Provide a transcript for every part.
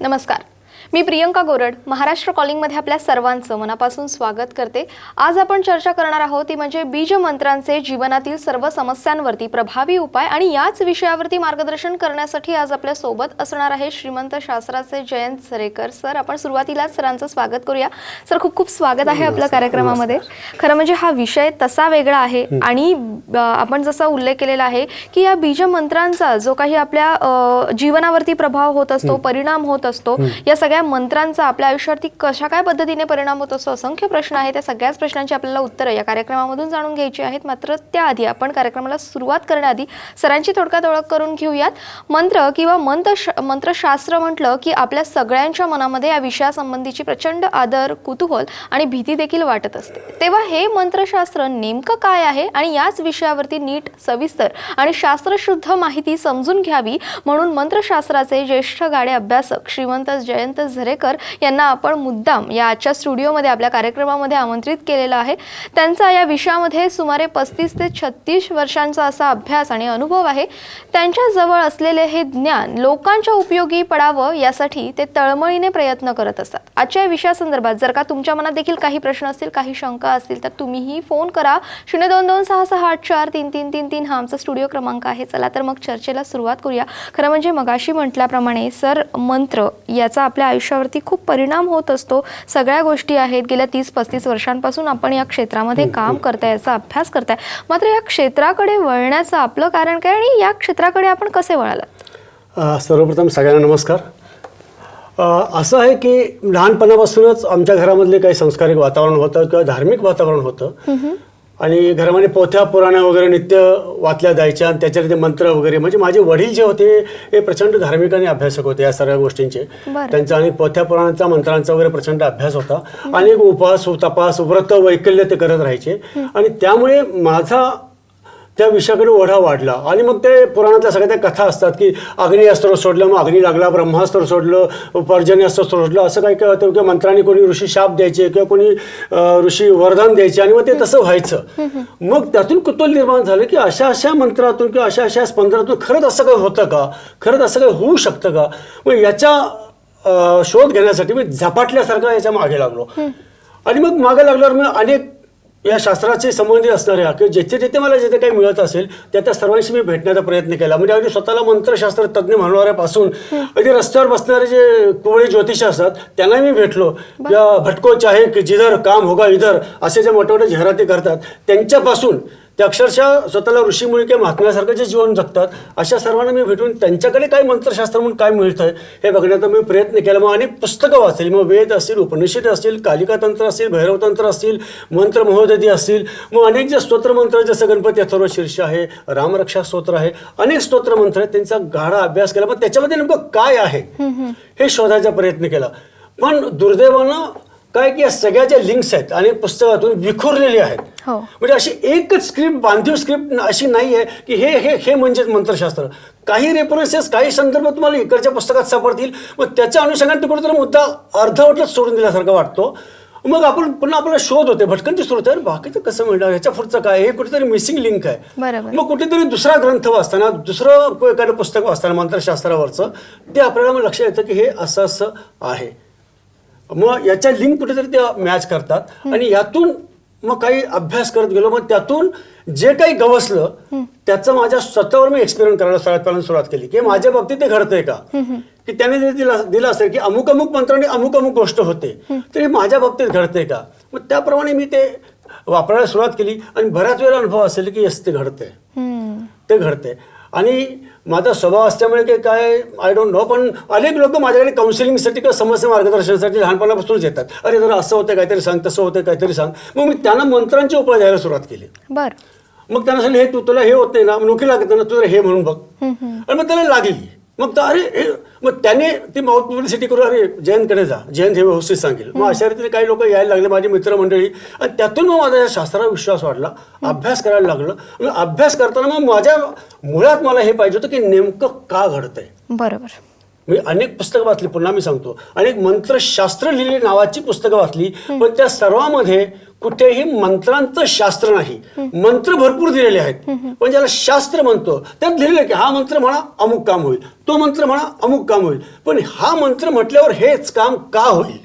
नमस्कार. मी प्रियंका गोरड महाराष्ट्र कॉलिंगमध्ये आपल्या सर्वांचं मनापासून स्वागत करते. आज आपण चर्चा करणार आहोत ती म्हणजे बीज मंत्रांचे जीवनातील सर्व समस्यांवरती प्रभावी उपाय आणि याच विषयावरती मार्गदर्शन करण्यासाठी आज आपल्यासोबत असणार आहे श्रीमंत शास्त्राचे जयंत सरेकर सर. आपण सुरुवातीलाच सरांचं स्वागत करूया. सर खूप खूप स्वागत आहे आपल्या कार्यक्रमामध्ये. खरं म्हणजे हा विषय तसा वेगळा आहे आणि आपण जसा उल्लेख केलेला आहे की या बीज मंत्रांचा जो काही आपल्या जीवनावरती प्रभाव होत असतो परिणाम होत असतो या सगळ्या मंत्रांचा आपल्या आयुष्यावरती कशा काय पद्धतीने परिणाम होत असतो असंख्य प्रश्न आहे त्या सगळ्याच प्रश्नांची आपल्याला उत्तरं या कार्यक्रमामधून जाणून घ्यायची आहेत. मात्र त्याआधी आपण कार्यक्रमाला सुरुवात करण्याआधी सरांची थोडक्यात ओळख करून घेऊयात. मंत्र किंवा मंत्र मंत्रशास्त्र म्हटलं की आपल्या सगळ्यांच्या मनामध्ये या विषयासंबंधीची प्रचंड आदर कुतूहल आणि भीती देखील वाटत असते. तेव्हा हे मंत्रशास्त्र नेमकं काय आहे आणि याच विषयावरती नीट सविस्तर आणि शास्त्रशुद्ध माहिती समजून घ्यावी म्हणून मंत्रशास्त्राचे ज्येष्ठ गाडे अभ्यासक श्रीमंत जयंत झरेकर यांना आपण मुद्दाम या आजच्या स्टुडिओमध्ये आपल्या कार्यक्रमामध्ये आमंत्रित केलेलं आहे. त्यांचा या विषयामध्ये सुमारे पस्तीस ते छत्तीस वर्षांचा असा अभ्यास आणि अनुभव आहे. त्यांच्या जवळ असलेले हे ज्ञान लोकांच्या उपयोगी पडावं यासाठी ते तळमळीने प्रयत्न करत असतात. आजच्या या विषयासंदर्भात जर का तुमच्या मनात देखील काही प्रश्न असतील काही शंका असतील तर तुम्हीही फोन करा. शून्य दोन दोन सहा सहा आठ चार तीन तीन तीन तीन हा आमचा स्टुडिओ क्रमांक आहे. चला तर मग चर्चेला सुरुवात करूया. खरं म्हणजे मगाशी म्हटल्याप्रमाणे सर मंत्र याचा आपल्या आयुष्यावरती खूप परिणाम होत असतो. सगळ्या गोष्टी आहेत. गेल्या तीस पस्तीस वर्षांपासून आपण या क्षेत्रामध्ये काम करताय याचा अभ्यास करताय. मात्र या क्षेत्राकडे वळण्याचं आपलं कारण काय आणि या क्षेत्राकडे आपण कसे वळालात? सर्वप्रथम सगळ्यांना नमस्कार. असं आहे की लहानपणापासूनच आमच्या घरामधले काही सांस्कारिक वातावरण होतं किंवा धार्मिक वातावरण होतं. आणि घरामध्ये पोथ्या पुराण्या वगैरे नित्य वाचल्या जायच्या आणि त्याच्यात ते मंत्र वगैरे. म्हणजे माझे वडील जे होते हे प्रचंड धार्मिक आणि अभ्यासक होते या सर्व गोष्टींचे. त्यांचा आणि पोथ्या पुराणांचा मंत्रांचा वगैरे प्रचंड अभ्यास होता. आणि उपवास तपास व्रत वैकल्य ते करत राहायचे. आणि त्यामुळे माझा त्या विषयाकडे ओढा वाढला. आणि मग ते पुराणातल्या सगळ्या त्या कथा असतात की अग्नी अस्त्र सोडलं मग अग्नी लागला ब्रह्मास्त्र सोडलं पर्जन्य अस्त्र सोडलं असं काही काय होतं किंवा मंत्रांनी कोणी ऋषी शाप द्यायचे किंवा कोणी ऋषी वरदान द्यायचे आणि मग ते तसं व्हायचं. मग त्यातून कुतूहल निर्माण झालं की अशा अशा मंत्रातून किंवा अशा अशा स्पंदनातून खरंच असं काही होतं का? खरंच असं काही होऊ शकतं का? मग याच्या शोध घेण्यासाठी मी झपाटल्यासारखं याच्या मागे लागलो. आणि मग मागे लागल्यावर मी अनेक या शास्त्राचे संबंधित असणाऱ्या किंवा जिथे जिथे मला जिथे काही मिळत असेल त्या त्या सर्वांशी मी भेटण्याचा प्रयत्न केला. म्हणजे अगदी स्वतःला मंत्रशास्त्र तज्ज्ञ म्हणणाऱ्यापासून अगदी रस्त्यावर बसणारे जे कोवळे ज्योतिष असतात त्यांना मी भेटलो. या भटको चाहे की जिधर काम होगा इधर असे जे मोठे मोठे जाहिराती करतात त्यांच्यापासून ते अक्षरशः स्वतःला ऋषीमुळे किंवा महात्म्यासारखं जे जीवन जगतात अशा सर्वांना मी भेटून त्यांच्याकडे काय मंत्रशास्त्र म्हणून काय मिळतं आहे हे बघण्याचा मी प्रयत्न केला. मग अनेक पुस्तकं वाचली. मग वेद असतील उपनिषद असतील कालिका तंत्र असतील भैरवतंत्र असतील मंत्र महोदधी असतील मग अनेक जे स्तोत्रमंत्र जसं गणपती अथर्व शीर्ष आहे रामरक्षा स्तोत्र आहे अनेक स्तोत्रमंत्र आहेत त्यांचा गाढा अभ्यास केला. पण त्याच्यामध्ये नेमकं काय आहे हे शोधायचा प्रयत्न केला. पण दुर्दैवानं काय की या सगळ्या ज्या लिंक्स आहेत अनेक पुस्तकातून विखुरलेली आहेत. म्हणजे अशी एकच स्क्रिप्ट बांधीव स्क्रिप्ट अशी नाही आहे की हे हे हे म्हणजेच मंत्रशास्त्र. काही रेफरन्सेस काही संदर्भ तुम्हाला इकडच्या पुस्तकात सापडतील. मग त्याच्या अनुषंगाने तिकडे तर मुद्दा अर्धवटच सोडून दिल्यासारखा वाटतो. मग आपण पुन्हा आपला शोध होते भटकंती सुरू होते अरे बाकीचं कसं मिळणार? ह्याच्या पुढचं काय? हे कुठेतरी मिसिंग लिंक आहे. मग कुठेतरी दुसरा ग्रंथ वाचताना दुसरं एखादं पुस्तक वाचताना मंत्रशास्त्रावरचं ते आपल्याला मग लक्षात येतं की हे असं असं आहे. मग याच्या लिंक कुठेतरी त्या मॅच करतात. आणि यातून मग काही अभ्यास करत गेलो मग त्यातून जे काही गवसलं त्याचं माझ्या स्वतःवर मी एक्सपेरिमेंट करायला सगळ्यात पहिल्यांदा सुरुवात केली. की माझ्या बाबतीत ते घडतंय का? की त्याने जे दिलं दिलं असेल की अमुक अमुक मंत्राने अमुक अमुक गोष्ट होते तर हे माझ्या बाबतीत घडतंय का? मग त्याप्रमाणे मी ते वापरायला सुरुवात केली आणि बऱ्याच वेळा अनुभव असेल की यस ते घडतंय. ते घडते आणि माझा स्वभाव असल्यामुळे की काय आय डोंट नो पण अनेक लोक माझ्याकडे काउन्सिलिंगसाठी किंवा समस्या मार्गदर्शनासाठी लहानपणापासूनच येतात. अरे जरा असं होतं काहीतरी सांग तसं होतं काहीतरी सांग. मग मी त्यांना मंत्रांचे उपाय द्यायला सुरुवात केली. बर. मग त्यांना सांगितलं हे तू तुला हे होत नाही ना नोकरी लागत ना तू जरा हे म्हणून बघ. आणि मग त्याला लागली. मग तर अरे मग त्याने ती माउथ पब्लिसिटी करून अरे जयंतकडे जा. जयंत हे व्यवस्थित सांगेल. मग अशा रीतीने काही लोक यायला लागले माझी मित्रमंडळी. आणि त्यातून मग माझा या शास्त्रावर विश्वास वाढला. अभ्यास करायला लागलं. मग अभ्यास करताना मग माझ्या मुळात मला हे पाहिजे होतं की नेमकं का घडतंय? बरोबर. मी अनेक पुस्तकं वाचली पुन्हा मी सांगतो. अनेक मंत्रशास्त्र लिहिली नावाची पुस्तकं वाचली पण त्या सर्वांमध्ये कुठेही मंत्रांचं शास्त्र नाही. मंत्र भरपूर दिलेले आहेत. पण ज्याला शास्त्र म्हणतो त्यात लिहिलेलं की हा मंत्र म्हणा अमुक काम होईल. तो मंत्र म्हणा अमुक काम होईल. पण हा मंत्र म्हटल्यावर हेच काम का होईल?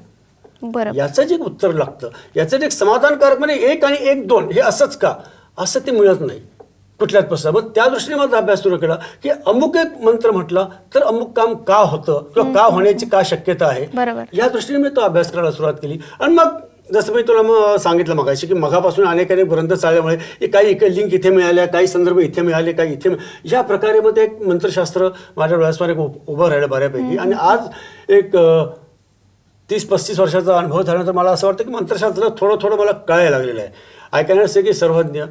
याचं जे उत्तर लागतं याचं जे एक समाधानकारक म्हणजे एक आणि एक दोन हे असंच का? असं ते मिळत नाही. कुठल्याच पुस्तकात मग त्या दृष्टीने माझा अभ्यास सुरू केला की अमुक एक मंत्र म्हटला तर अमुक काम का होतं किंवा का होण्याची का शक्यता आहे. या दृष्टीने मी तो अभ्यास करायला सुरुवात केली. आणि मग जसं मी तुला मग सांगितलं मगाशी की मगापासून अनेक अनेक ग्रंथ चालल्यामुळे काही इकडे लिंक इथे मिळाल्या काही संदर्भ इथे मिळाले काही इथे या प्रकारे मग ते एक मंत्रशास्त्र माझ्या डोळ्यासमोर एक उभ- राहिलं बऱ्यापैकी. आणि आज एक तीस पस्तीस वर्षाचा अनुभव झाल्यानंतर मला असं वाटतं की मंत्रशास्त्र थोडं थोडं मला कळायला लागलेलं आहे. आय कॅनॉट से की सर्वज्ञ.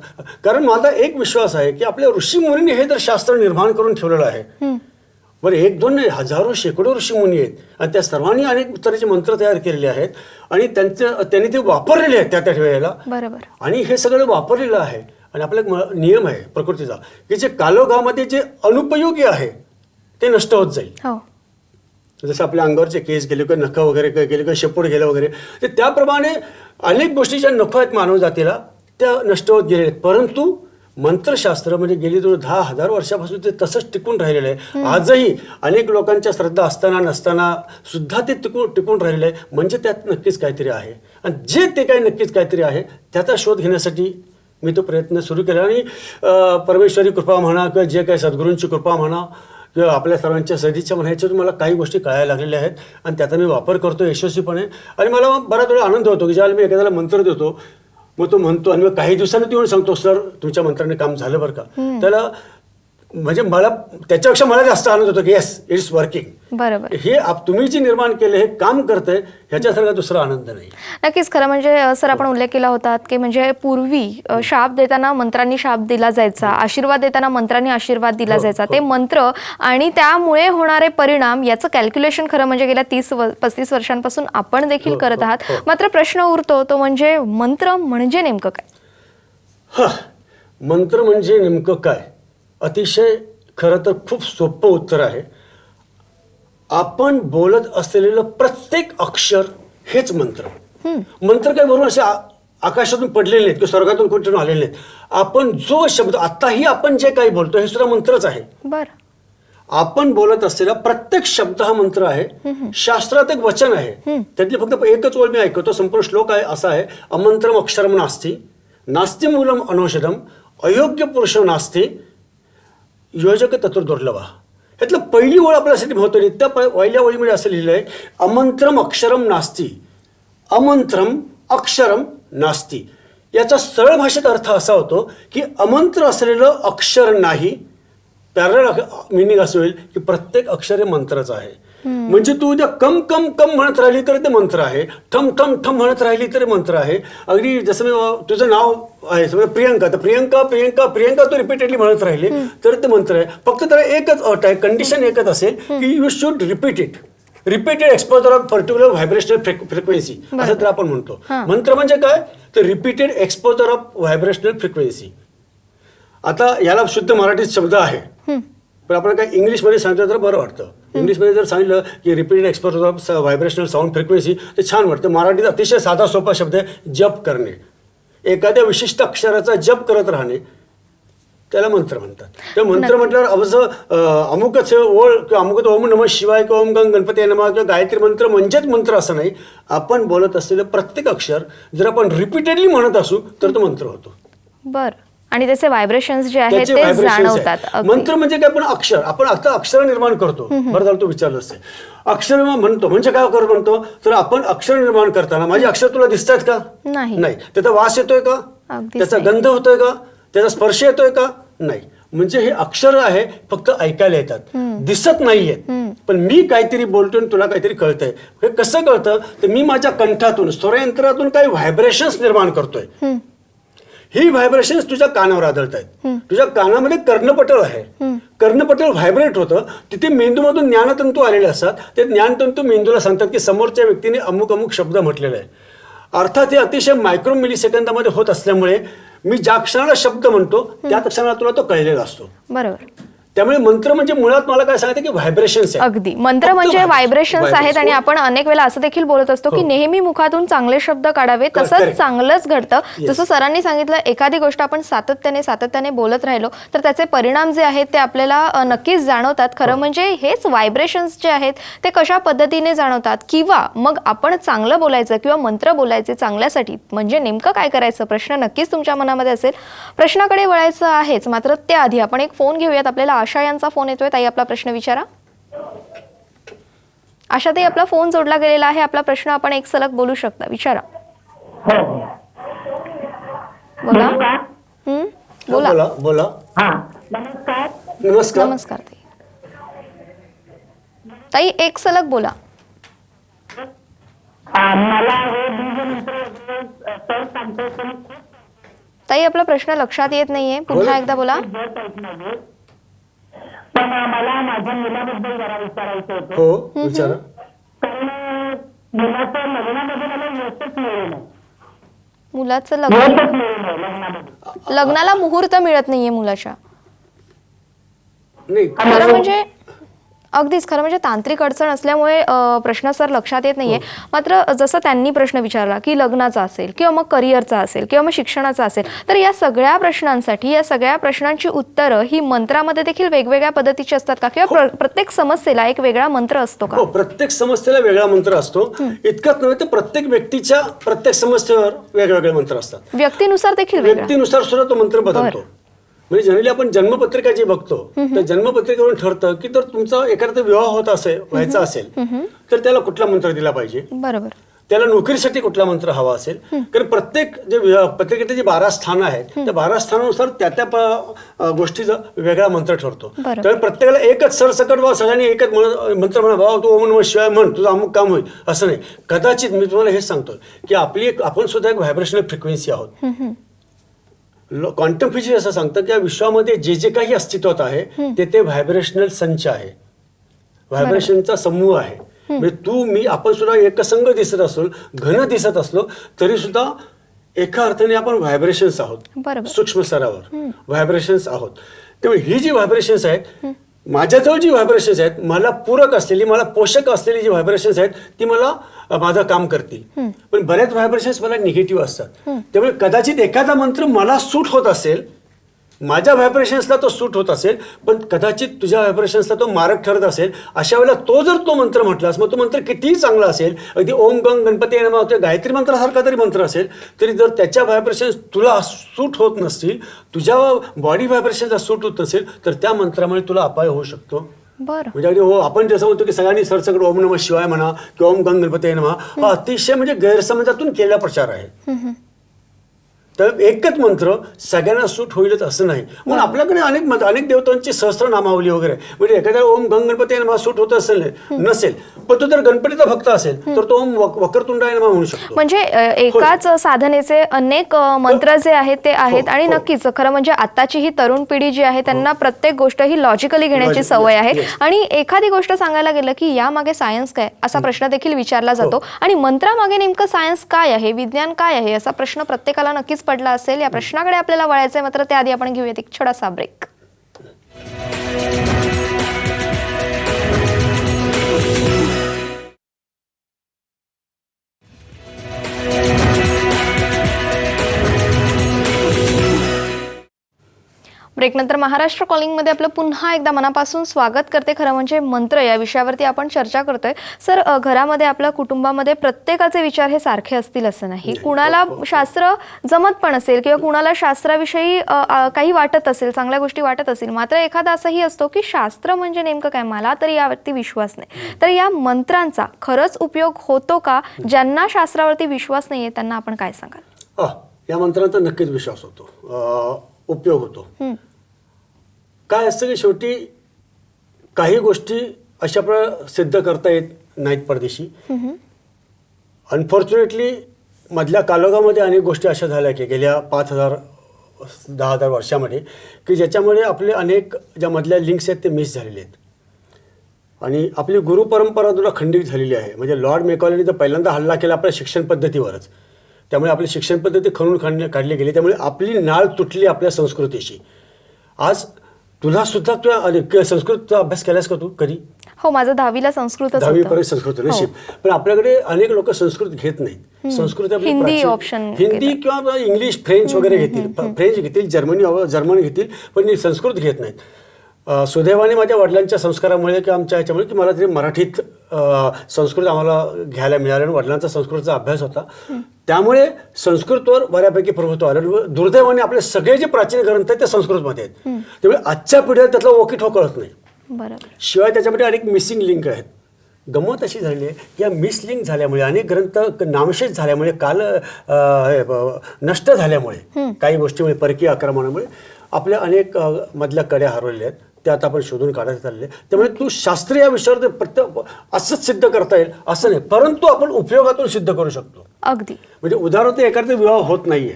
कारण माझा एक विश्वास आहे की आपल्या ऋषीमुनींनी हे जर शास्त्र निर्माण करून ठेवलेलं आहे. बरं एक दोन नाही हजारो शेकडो ऋषीमुनी आहेत आणि त्या सर्वांनी अनेक तऱ्हेचे मंत्र तयार केलेले आहेत आणि त्यांचं त्यांनी ते वापरलेले आहेत त्या त्या वेळेला. बरोबर. आणि हे सगळं वापरलेलं आहे आणि आपला नियम आहे प्रकृतीचा की जे कालोगामध्ये जे अनुपयोगी आहे ते नष्ट होत जाईल. हो. जसं आपल्या अंगावरचे केस गेले किंवा नखं वगैरे गेले किंवा शेपूट गेलं वगैरे तर त्याप्रमाणे अनेक गोष्टी ज्या नको आहेत मानव जातीला त्या नष्ट होत गेलेल्या आहेत. परंतु मंत्रशास्त्र म्हणजे गेली दोन दहा हजार वर्षापासून ते तसंच टिकून राहिलेलं आहे. आजही अनेक लोकांच्या श्रद्धा असताना नसताना सुद्धा ते टिकून टिकून राहिलेलं आहे. म्हणजे त्यात नक्कीच काहीतरी आहे. आणि जे ते काही नक्कीच काहीतरी आहे त्याचा शोध घेण्यासाठी मी तो प्रयत्न सुरू केला. आणि परमेश्वरी कृपा म्हणा किंवा जे काही सद्गुरूंची कृपा म्हणा किंवा आपल्या सर्वांच्या सदिच्छा म्हणा ह्याच्यातून मला काही गोष्टी कळायला लागलेल्या आहेत. आणि त्याचा मी वापर करतो यशस्वीपणे. आणि मला बराच वेळा आनंद होतो की ज्यावेळेला मी एखाद्याला मंत्र देतो मग तो म्हणतो आणि मग काही दिवसांनी येऊन सांगतो सर तुमच्या मंत्राने काम झालं बरं का. त्याला म्हणजे मला त्याच्यापेक्षा मला जास्त आनंद होतो की येस इट्स वर्किंग बरोबर. हे आप तुम्ही जे निर्माण केलं हे काम करतंय ह्याच्यासारखा दुसरा आनंद नाही. नक्कीच खरं म्हणजे अ, सर आपण उल्लेख केला होता की म्हणजे पूर्वी अ, शाप देताना मंत्रांनी शाप दिला जायचा आशीर्वाद देताना मंत्रांनी आशीर्वाद दिला हो, जायचा. हो. ते मंत्र आणि त्यामुळे होणारे परिणाम याचं कॅल्क्युलेशन खरं म्हणजे गेल्या तीस व पस्तीस वर्षांपासून आपण देखील हो, करत आहात. मात्र प्रश्न उरतो तो म्हणजे मंत्र म्हणजे नेमकं काय? हा. मंत्र म्हणजे नेमकं काय? अतिशय खरं तर खूप सोपं उत्तर आहे. आपण बोलत असलेलं प्रत्येक अक्षर हेच मंत्र. मंत्र काय बरोबर असे आकाशातून पडलेले नाहीत किंवा स्वर्गातून कुठून आलेले नाहीत. आपण जो शब्द आताही आपण जे काही बोलतो हे सुद्धा मंत्रच आहे. बरं. आपण बोलत असलेला प्रत्येक शब्द हा मंत्र आहे. शास्त्रात एक वचन आहे. त्यातली फक्त एकच ओळ मी ऐकतो संपूर्ण श्लोक आहे असा आहे अमंत्रम अक्षरम नास्ती नास्ती मूलम अनौषधम अयोग्य पुरुष नास्ती योजक तत्व दुर्लभा. ह्यातलं पहिली ओळ आपल्यासाठी महत्त्वाची त्या प- पहिल्या ओळीमध्ये असं लिहिलं आहे अमंत्रम अक्षरम नास्ती. अमंत्रम अक्षरम नास्ती. याचा सरळ भाषेत अर्थ असा होतो की अमंत्र असलेलं अक्षर नाही पॅरल मिनिंग असं होईल की प्रत्येक अक्षर हे मंत्रच आहे. म्हणजे तू उद्या कम कम कम म्हणत राहिली तर ते मंत्र आहे. ठम ठम ठम म्हणत राहिली तरी मंत्र आहे. अगदी जसं मी तुझं नाव आहे समजा प्रियंका तर प्रियंका प्रियंका प्रियंका तू रिपीटेडली म्हणत राहिली तर ते मंत्र आहे. फक्त त्याला एकच अट आहे कंडिशन एकच असेल की you should repeat it repeated exposure of particular vibrational frequency असं तर आपण म्हणतो. मंत्र म्हणजे काय? तर repeated exposure of vibrational frequency आता याला शुद्ध मराठीत शब्द आहे. पण आपण काय इंग्लिशमध्ये सांगितलं तर बरं वाटतं. इंग्लिशमध्ये जर सांगितलं की repeated exposure of vibrational sound frequency ते छान वाटतं. मराठीत अतिशय साधा सोपा शब्द आहे जप करणे. एखाद्या विशिष्ट अक्षराचा जप करत राहणे त्याला मंत्र म्हणतात. ते मंत्र म्हटल्यावर अवज अमुकच ओळ किंवा अमुकच ओम नम शिवाय किंवा ओम गंग गणपती नमः किंवा गायत्री मंत्र म्हणजेच मंत्र असं नाही. आपण बोलत असलेलं प्रत्येक अक्षर जर आपण रिपीटेडली म्हणत असू तर तो मंत्र होतो. बरं. आणि त्याचे व्हायब्रेशन्स जे आहेत ते जाणवतात. मंत्र म्हणजे काय? पण अक्षर. आपण आता अक्षर निर्माण करतो. बरं झालं तू विचारलं असते. अक्षर म्हणतो. म्हणजे काय कर म्हणतो? तर आपण अक्षर निर्माण करताना माझे अक्षर तुला दिसत आहेत का? नाही. नाही. त्याचा वास येतोय का? त्याचा. गंध होतोय का? त्याचा स्पर्श येतोय का? नाही. म्हणजे हे अक्षर आहे फक्त ऐकायला येतात. दिसत नाहीयेत. पण मी काहीतरी बोलतोय आणि तुला काहीतरी कळतंय. हे कसं कळतं? तर मी माझ्या कंठातून स्वरयंत्रातून काही व्हायब्रेशन्स निर्माण करतोय. ही व्हायब्रेशन्स तुझ्या कानावर आदळत आहेत. तुझ्या कानामध्ये कर्णपटल आहे. कर्णपटल व्हायब्रेट होतं. तिथे मेंदूमधून ज्ञानतंतू आलेले असतात. ते ज्ञानतंतू मेंदूला सांगतात की समोरच्या व्यक्तीने अमुक अमुक शब्द म्हटलेला आहे अर्थात हे अतिशय मायक्रो मिली सेकंदामध्ये होत असल्यामुळे मी ज्या क्षणाला शब्द म्हणतो त्या क्षणाला तुला तो कळलेला असतो. बरोबर. त्यामुळे मंत्र म्हणजे मुळात मला काय सांगायचं की व्हायब्रेशन्स अगदी मंत्र म्हणजे व्हायब्रेशन्स आहेत. आणि आपण अनेक वेळा असं देखील बोलत असतो की हो. नेहमी मुखातून चांगले शब्द काढावे तसंच. चांगलंच घडतं. जसं सरांनी सांगितलं एखादी गोष्ट आपण सातत्याने सातत्याने बोलत राहिलो तर त्याचे परिणाम जे आहेत ते आपल्याला नक्कीच जाणवतात हो. खरं म्हणजे हेच व्हायब्रेशन्स जे आहेत ते कशा पद्धतीने जाणवतात किंवा मग आपण चांगलं बोलायचं किंवा मंत्र बोलायचे चांगल्यासाठी म्हणजे नेमकं काय करायचं प्रश्न नक्कीच तुमच्या मनामध्ये असेल प्रश्नाकडे वळायचं आहेच मात्र त्याआधी आपण एक फोन घेऊयात आपल्याला आशा यांचा फोन येतोय. ताई आपला प्रश्न विचारा. आशा ताई आपला फोन जोडला गेलेला आहे. आपला प्रश्न आपण एक सलग बोलू शकता. विचारा. हो हो. बोला. नमस्कार. हं? हा, बोला बोला. हा नमस्कार. नमस्कार. नमस्कार ताई. ताई एक सलग बोला. ताई आपला प्रश्न लक्षात येत नाहीये. पुन्हा. एकदा बोला. पण मला माझ्या मुलाबद्दल जरा विचारायचं होतं. हो विचारा. कारण अ, मुलाचं लग्नामध्ये मला यशच मिळू नये मुलाचं लग्न? यशच लग्नामध्ये. लग्नाला मुहूर्त मिळत नाहीये मुलाच्या. नाही खरं म्हणजे अगदीच खरं म्हणजे तांत्रिक अडचण असल्यामुळे प्रश्न सर लक्षात येत नाहीये. मात्र जसं त्यांनी प्रश्न विचारला की लग्नाचा असेल किंवा मग करिअरचा असेल किंवा मग शिक्षणाचा असेल तर या सगळ्या प्रश्नांसाठी या सगळ्या प्रश्नांची उत्तरं ही मंत्रामध्ये देखील वेगवेगळ्या पद्धतीची असतात का? किंवा प्र- प्रत्येक समस्येला एक वेगळा मंत्र असतो का? हो प्रत्येक समस्येला वेगळा मंत्र असतो. इतकंच नव्हे तर प्रत्येक व्यक्तीच्या प्रत्येक समस्येवर वेगवेगळे मंत्र असतात. व्यक्तीनुसार देखील व्यक्तीनुसार सुद्धा तो मंत्र बदलतो. म्हणजे जनरली आपण जन्मपत्रिका जी बघतो तर जन्मपत्रिकेवरून ठरतं की जर तुमचा एखादा विवाह होत असेल व्हायचा असेल तर त्याला कुठला मंत्र दिला पाहिजे? बरोबर. त्याला नोकरीसाठी कुठला मंत्र हवा असेल? कारण प्रत्येक जे पत्रिकेतली जी बारा स्थानं आहेत त्या बारा स्थानानुसार त्या त्या गोष्टीचा वेगळा मंत्र ठरतो. तर प्रत्येकाला एकच सरसकट बा सगळ्यांनी एकच म्हण- मंत्र म्हणा बाबा तू ओम नमः शिवाय म्हण तुझं अमुक काम होईल. असं नाही. कदाचित मी तुम्हाला हेच सांगतो की आपली एक आपण सुद्धा एक व्हायब्रेशनल फ्रिक्वेन्सी आहोत. क्वांटम फिजिक्स असं सांगतं की या विश्वामध्ये जे जे काही अस्तित्वात आहे ते ते व्हायब्रेशनल संच आहे. व्हायब्रेशनचा समूह आहे. म्हणजे तू मी आपण सुद्धा एकसंग दिसत असलो घन दिसत असलो तरी सुद्धा एका अर्थाने आपण व्हायब्रेशन्स आहोत. सूक्ष्म स्तरावर. व्हायब्रेशन्स आहोत. त्यामुळे ही जी व्हायब्रेशन्स आहेत माझ्याजवळ जी व्हायब्रेशन्स आहेत मला पूरक असलेली मला पोषक असलेली जी व्हायब्रेशन्स आहेत ती मला माझं काम करतील पण बऱ्याच व्हायब्रेशन्स मला निगेटिव्ह असतात. त्यामुळे कदाचित एखादा मंत्र मला सूट होत असेल माझ्या व्हायब्रेशन्सला तो सूट होत असेल पण कदाचित तुझ्या व्हायब्रेशन्सला तो मारक ठरत असेल अशा वेळेला तो जर तो मंत्र म्हटलास मग तो मंत्र कितीही चांगला असेल अगदी ओम गंग गणपती किंवा गायत्री मंत्रासारखा तरी मंत्र असेल तरी जर त्याच्या व्हायब्रेशन्स तुला सूट होत नसतील तुझ्या बॉडी व्हायब्रेशन्सला सूट होत नसेल तर त्या मंत्रामुळे तुला अपाय होऊ शकतो. बरं. म्हणजे अगदी हो आपण जसं म्हणतो की सगळ्यांनी सरसकट ओम नमः शिवाय म्हणा किंवा ओम गंग गणपती नमः हा अतिशय म्हणजे गैरसमजातून केलेला प्रचार आहे. तर एकच मंत्र सगळ्यांना सूट होईलच असं नाही. म्हणून आपल्याकडे अनेक मंत्र अनेक देवतांची सहस्त्रनामावली वगैरे. आहे. म्हणजे एखाद्या ओम गंग गणपती नमः सूट होत असेल नसेल पण तो जर गणपतीचा भक्त असेल तर तो ओम वक- वक्रतुंडाय नमः म्हणू शकतो. म्हणजे एकाच साधनेचे अनेक मंत्र जे आहेत ते आहेत आणि हो. नक्कीच खरं म्हणजे आताची ही तरुण पिढी जी आहे त्यांना प्रत्येक गोष्ट ही लॉजिकली घेण्याची सवय आहे. आणि एखादी गोष्ट सांगायला गेलं की यामागे सायन्स काय? असा प्रश्न देखील विचारला जातो. हो. आणि मंत्रामागे नेमकं सायन्स काय आहे? विज्ञान काय आहे? असा प्रश्न प्रत्येकाला नक्कीच पडला असेल या प्रश्नाकडे आपल्याला वळायचंय. मात्र त्याआधी आपण घेऊयात एक छोटासा ब्रेक ब्रेकनंतर महाराष्ट्र कॉलिंगमध्ये आपलं पुन्हा एकदा मनापासून स्वागत करते. खरं म्हणजे मंत्र या विषयावरती आपण चर्चा करतोय. सर घरामध्ये आपल्या कुटुंबामध्ये प्रत्येकाचे विचार हे सारखे असतील असं नाही. कुणाला शास्त्र जमत पण असेल किंवा कुणाला शास्त्राविषयी काही वाटत असेल चांगल्या गोष्टी वाटत असेल मात्र एखादा असंही असतो की शास्त्र म्हणजे नेमकं काय? मला तरी यावरती विश्वास नाही. तर या मंत्रांचा खरंच उपयोग होतो का? ज्यांना शास्त्रावरती विश्वास नाहीये त्यांना आपण काय सांगाल? हा या मंत्रांचा नक्कीच विश्वास होतो. उपयोग होतो. काय असतं की शेवटी काही गोष्टी अशा प्र सिद्ध करता येत नाहीत परदेशी. अनफॉर्च्युनेटली मधल्या कालोगामध्ये अनेक गोष्टी अशा झाल्या की गेल्या पाच हजार दहा हजार वर्षामध्ये की ज्याच्यामुळे आपले अनेक ज्या मधल्या लिंक्स आहेत ते मिस झालेले आहेत. आणि आपली गुरु परंपरा तुला खंडित झालेली आहे. म्हणजे लॉर्ड मेकॉलनी तर पहिल्यांदा हल्ला केला आपल्या शिक्षण पद्धतीवरच. त्यामुळे आपली शिक्षण पद्धती खणून काढणे काढली गेली. त्यामुळे आपली नाळ तुटली आपल्या संस्कृतीशी. आज तुला सुद्धा तुला संस्कृतचा अभ्यास केलास का तू कधी? हो माझं दहावीला संस्कृतच होतं. दहावीपर्यंत संस्कृत हो. नशीब पण आपल्याकडे अनेक लोक संस्कृत घेत नाहीत. संस्कृत हिंदी option हिंदी. किंवा इंग्लिश फ्रेंच वगैरे घेतील. फ्रेंच घेतील जर्मनी जर्मन घेतील पण संस्कृत घेत नाहीत. सुदैवाने माझ्या वडिलांच्या संस्कारामुळे किंवा आमच्या ह्याच्यामुळे की मला तरी मराठीत संस्कृत आम्हाला घ्यायला मिळालं आणि वडिलांचा संस्कृतचा अभ्यास होता. त्यामुळे संस्कृतवर बऱ्यापैकी प्रभुत्व आलं. आणि दुर्दैवाने आपले सगळे जे प्राचीन ग्रंथ आहेत ते संस्कृतमध्ये आहेत. त्यामुळे आजच्या पिढीला त्यातला ओकी ठोकळत नाही. शिवाय त्याच्यामध्ये अनेक मिसिंग लिंक आहेत. गंमत अशी झाली आहे या मिसलिंक झाल्यामुळे अनेक ग्रंथ क- नामशेष झाल्यामुळे काल हे, नष्ट झाल्यामुळे काही गोष्टीमुळे परकीय आक्रमणामुळे आपल्या अनेक मधल्या कड्या हरवलेल्या आहेत. त्या आता आपण शोधून काढत चालले. त्यामुळे तू शास्त्रीय विषयावर ते प्रत्येक असंच सिद्ध करता येईल. असं नाही परंतु आपण उपयोगातून सिद्ध करू शकतो. अगदी. म्हणजे उदाहरणार्थ एखादा विवाह होत नाहीये.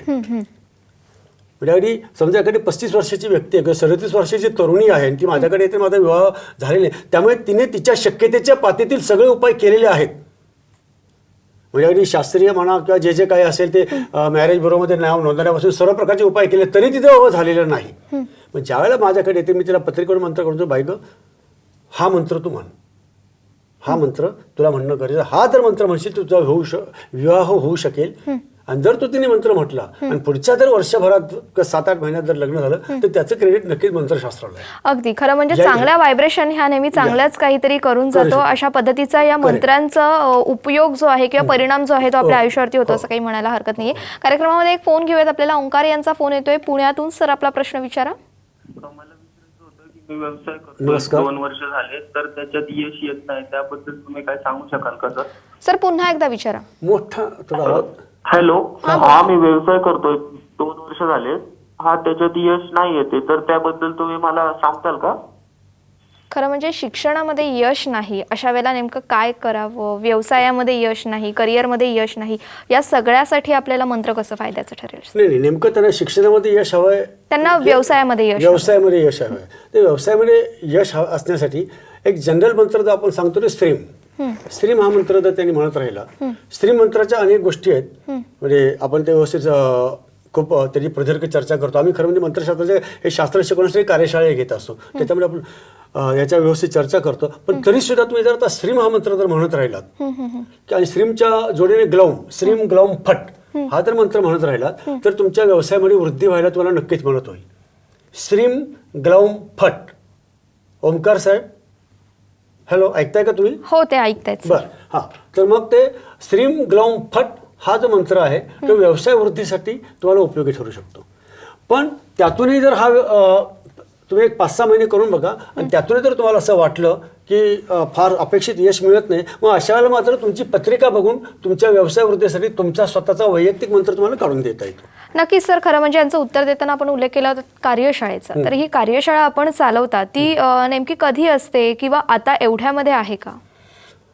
म्हणजे अगदी समजा एखादी पस्तीस वर्षाची व्यक्ती आहे किंवा सदतीस वर्षाची तरुणी आहे आणि ती माझ्याकडे येते माझा विवाह झालेला आहे. त्यामुळे तिने तिच्या शक्यतेच्या पातळीतील सगळे उपाय केलेले आहेत. म्हणजे अगदी शास्त्रीय म्हणा किंवा जे जे काही असेल ते मॅरेज बरोबरमध्ये नाव नोंदवण्यापासून सर्व प्रकारचे उपाय केले तरी तिथे झालेलं नाही. मग ज्यावेळेला माझ्याकडे येते मी तिला पत्रिकेवर मंत्र करतो बाई गं हा मंत्र तू म्हण. हा मंत्र तुला म्हणणं गरजेचं. हा जर मंत्र म्हणशील तुझा होऊ श विवाह होऊ शकेल. आणि जर तू तिने मंत्र म्हटला आणि पुढच्या जर वर्षभरात सात आठ महिन्यात जर लग्न झालं तर त्याचं क्रेडिट नक्कीच मंत्रशास्त्राला आहे. अगदी. खरं म्हणजे चांगल्या व्हायब्रेशन ह्या नेहमी चांगल्याच काहीतरी करून करू जातो. अशा पद्धतीचा या. मंत्रांचा उपयोग जो आहे किंवा परिणाम जो आहे तो आपल्या हो. आयुष्यावरती होतो असं काही म्हणायला हरकत नाहीये. कार्यक्रमामध्ये एक फोन घेऊयात आपल्याला. ओंकार यांचा फोन येतोय. पुण्यातून सर आपला प्रश्न विचारा. मला विचारायचं होतं की मी व्यवसाय करतो. दोन वर्ष झाले तर त्याच्यात यश येत नाही. त्याबद्दल तुम्ही काय सांगू शकाल का सर? सर पुन्हा एकदा विचारा. मोठा हॅलो हा मी व्यवसाय करतोय. दोन वर्ष झाले. हा त्याच्यात यश नाही येते. तर त्याबद्दल तुम्ही मला सांगताल का? खरं म्हणजे शिक्षणामध्ये यश नाही. अशा वेळेला नेमकं काय करावं? व्यवसायामध्ये यश नाही करिअरमध्ये यश नाही. या सगळ्यासाठी आपल्याला मंत्र कसं फायद्याचं ठरेल? नाही नाही. नेमकं त्यांना शिक्षणामध्ये यश हवं आहे त्यांना व्यवसायामध्ये यश व्यवसायामध्ये यश हवं आहे ते व्यवसायामध्ये यश हवं असण्यासाठी एक जनरल मंत्र जर आपण सांगतो ते स्त्रीम स्त्रीम हा मंत्र जर त्यांनी म्हणत राहिला. स्त्रीम मंत्राच्या अनेक गोष्टी आहेत. म्हणजे आपण ते व्यवस्थित खूप त्याची प्रदीर्घ चर्चा करतो. आम्ही खरं म्हणजे मंत्रशास्त्राचे हे शास्त्र शिकवण्यासाठी कार्यशाळा घेत असतो. त्याच्यामध्ये आपण याच्या व्यवस्थित चर्चा करतो. पण तरी सुद्धा तुम्ही जर आता श्रीम हा मंत्र जर म्हणत राहिलात की आणि श्रीमच्या जोडीने ग्लौम श्रीम ग्लौम फट हा. जर मंत्र म्हणत राहिलात. तर तुमच्या व्यवसायामध्ये वृद्धी व्हायला तुम्हाला नक्कीच मदत होईल. श्रीम ग्लौम फट. ओमकार साहेब हॅलो ऐकताय का तुम्ही? हो ते ऐकतायत बर हां. तर मग ते श्रीम ग्लौम फट हा जो मंत्र आहे तो व्यवसाय वृद्धीसाठी तुम्हाला उपयोगी ठरू शकतो. पण त्यातूनही जर हा अ, तुम्ही एक पाच सहा महिने करून बघा आणि त्यातूनही जर तुम्हाला असं वाटलं की अ, फार अपेक्षित यश मिळत नाही मग अशा वेळेला मात्र तुमची पत्रिका बघून तुमच्या व्यवसाय वृद्धीसाठी तुमचा स्वतःचा वैयक्तिक मंत्र तुम्हाला काढून देता येतो. नक्कीच सर. खरं म्हणजे यांचं उत्तर देताना आपण उल्लेख केला होता कार्यशाळेचा. तर ही कार्यशाळा आपण चालवता ती नेमकी कधी असते किंवा आता एवढ्यामध्ये आहे का?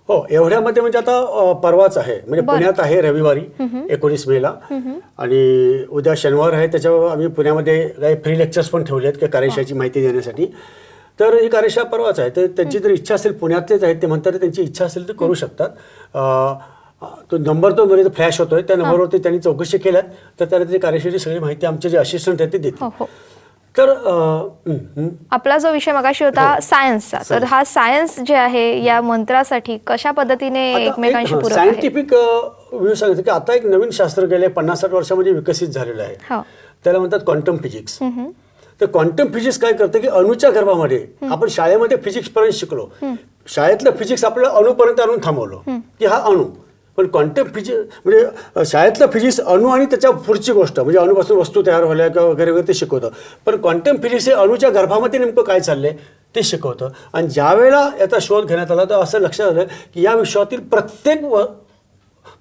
हो एवढ्यामध्ये म्हणजे आता परवाच आहे. म्हणजे. पुण्यात आहे रविवारी एकोणीस मेला आणि उद्या शनिवार आहे त्याच्यावर आम्ही पुण्यामध्ये काही फ्री लेक्चर्स पण ठेवले आहेत की कार्यशाळेची माहिती देण्यासाठी. तर ही कार्यशाळा परवाच आहे. तर त्यांची जर इच्छा असेल पुण्यातलेच आहेत ते म्हणतात त्यांची इच्छा असेल तर करू शकतात. तो नंबर तो मध्ये फ्लॅश होतोय. त्या नंबरवरती त्यांनी चौकशी केल्यात. तर त्याला ते कार्यशाळेची सगळी माहिती आमचे जे असिस्टंट आहेत ते हो देतील. हो तर अ, हं, हं. आपला जो विषय मगाशी होता सायन्सचा तर हा सायन्स जे आहे या मंत्रासाठी कशा पद्धतीने एकमेकांशी पूरक आहे सायंटिफिक व्ह्यू सांगितलं की आता एक नवीन शास्त्र गेले पन्नास साठ वर्षामध्ये विकसित झालेलं आहे. हो. त्याला म्हणतात क्वांटम फिजिक्स तर क्वांटम फिजिक्स काय करतं की अणुच्या गर्भामध्ये आपण शाळेमध्ये फिजिक्स पर्यंत शिकलो. शाळेतलं फिजिक्स आपल्याला अणुपर्यंत आणून थांबवलं. की हा अणु. पण क्वांटम फिजिक्स म्हणजे शाळेतलं फिजिक्स अणु आणि त्याच्या पुढची गोष्ट म्हणजे अणुपासून वस्तू तयार व्हायला किंवा वगैरे वगैरे ते शिकवतं. पण क्वांटम फिजिक्स हे अणुच्या गर्भामध्ये नेमकं काय चाललंय ते शिकवतं. आणि ज्या वेळेला याचा शोध घेण्यात आला तर असं लक्षात आलं की या विश्वातील प्रत्येक व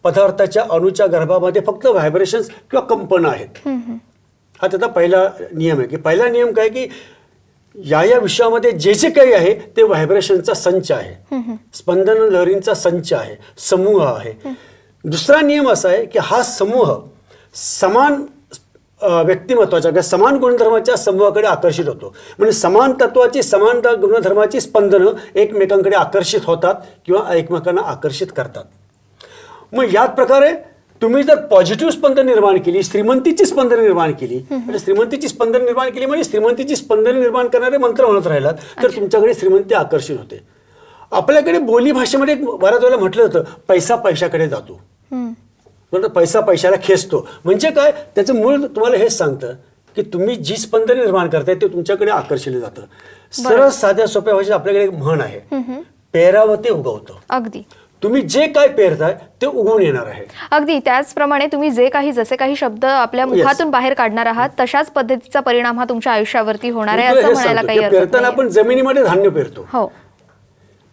पदार्थाच्या अणुच्या गर्भामध्ये फक्त व्हायब्रेशन्स किंवा कंपन आहेत. हा त्याचा पहिला नियम आहे. की पहिला नियम काय की या या विश्वामध्ये जे जे काही आहे ते व्हायब्रेशनचा संच आहे. स्पंदन लहरींचा संच आहे. समूह आहे. दुसरा नियम असा आहे की हा समूह समान व्यक्तिमत्वाच्या किंवा समान गुणधर्माच्या समूहाकडे आकर्षित होतो. म्हणजे समान तत्वाची समान गुणधर्माची स्पंदनं एकमेकांकडे आकर्षित होतात किंवा एकमेकांना आकर्षित करतात. मग याच प्रकारे तुम्ही जर पॉझिटिव्ह स्पंदन निर्माण केली श्रीमंतीची स्पंदन निर्माण केली आणि श्रीमंतीची स्पंदन निर्माण केली म्हणजे श्रीमंतीची स्पंदन निर्माण करणारे मंत्र म्हणत राहिलात तर तुमच्याकडे श्रीमंती आकर्षित होते. आपल्याकडे बोली भाषेमध्ये बऱ्याच वेळेला म्हटलं जातं पैसा पैशाकडे जातो. बरोबर पैसा पैशाला खेचतो. म्हणजे काय? त्याचं मूळ तुम्हाला हेच सांगतं की तुम्ही जी स्पंदन निर्माण करताय ते तुमच्याकडे आकर्षिले जातं. सरळ साध्या सोप्या भाषेत आपल्याकडे एक म्हण आहे. पेरावं ते उगवतं. अगदी. तुम्ही जे काय पेरताय ते उगवून येणार आहे. अगदी त्याचप्रमाणे तुम्ही जे काही जसे काही शब्द आपल्या. मुखातून बाहेर काढणार आहात तशाच पद्धतीचा परिणाम हा तुमच्या आयुष्यावरती होणार आहे असं म्हणायला काही पेरताना आपण जमिनीमध्ये धान्य पेरतो. हो.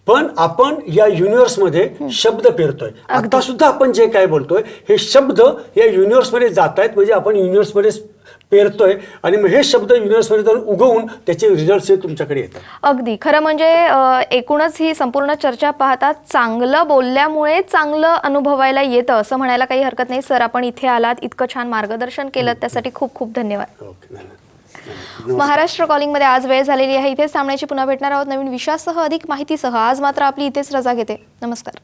पण आपण या युनिव्हर्समध्ये शब्द पेरतोय. आता सुद्धा आपण जे काय बोलतोय हे शब्द या युनिव्हर्समध्ये जात आहेत म्हणजे आपण युनिव्हर्समध्ये पेरतोय आणि मग हे शब्द युनिव्हर्समध्ये जाऊन उगवून त्याचे रिझल्ट हे तुमच्याकडे येतात. अगदी. खरं म्हणजे एकूणच ही संपूर्ण चर्चा पाहता चांगलं बोलल्यामुळे चांगलं अनुभवायला येतं असं म्हणायला काही हरकत नाही. सर आपण इथे आलात इतकं छान मार्गदर्शन केलं त्यासाठी खूप खूप धन्यवाद. ओके धन्यवाद. महाराष्ट्र कॉलिंगमध्ये आज वेळ झालेली आहे. इथेच थांबण्याची पुन्हा भेटणार आहोत. नवीन विषयासह अधिक माहितीसह. आज मात्र आपली इथेच रजा घेते. नमस्कार.